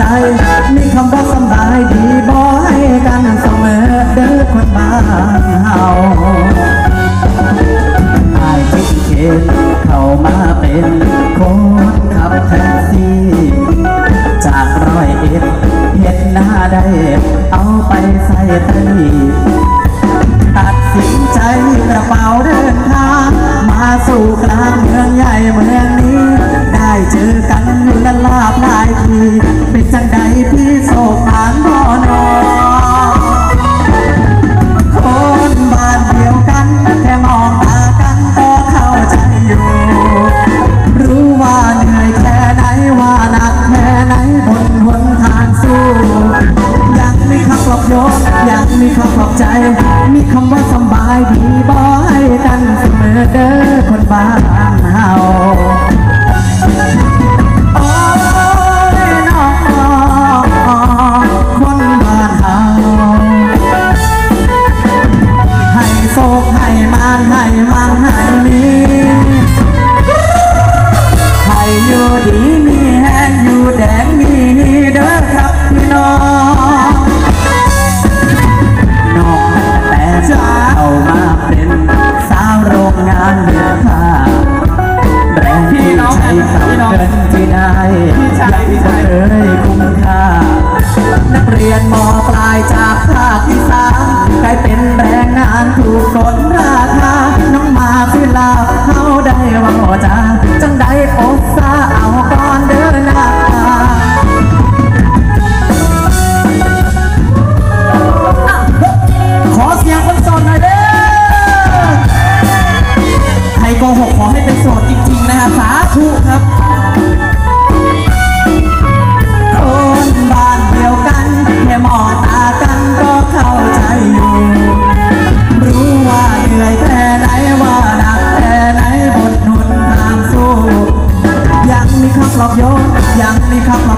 จ มีคำว่าสบายดีบอให้กันเสมอเด้อคนบ้านเฮาอายคิดเขตเข้ามาเป็นคนขับแท็กซี่ จากร้อยเอ็ดเห็ดหน้าได้ เอาไปใส่ตีตัดสินใจกระเป๋าเดินทาง มาสู่กลางเมืองใหญ่เมือง มีคำว่าสบายดีบ่ให้กันเสมอเด้อคนบ้านเฮาานเดือผ้าแรงที่ใช้สับเกินที่ได้ยังไม่เคยคุ้มค่า นักเรียนมปลายจากภาคที่สามได้เป็นแรงงานถูกกดรา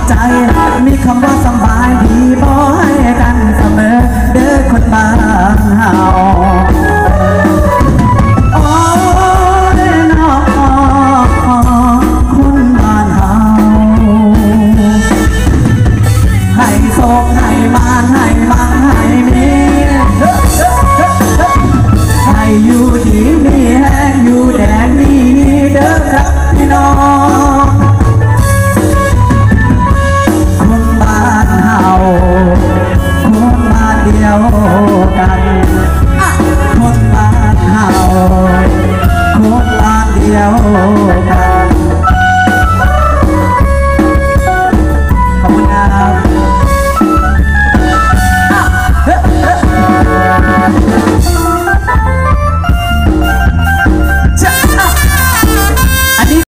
ใจ มีคำว่าสบาย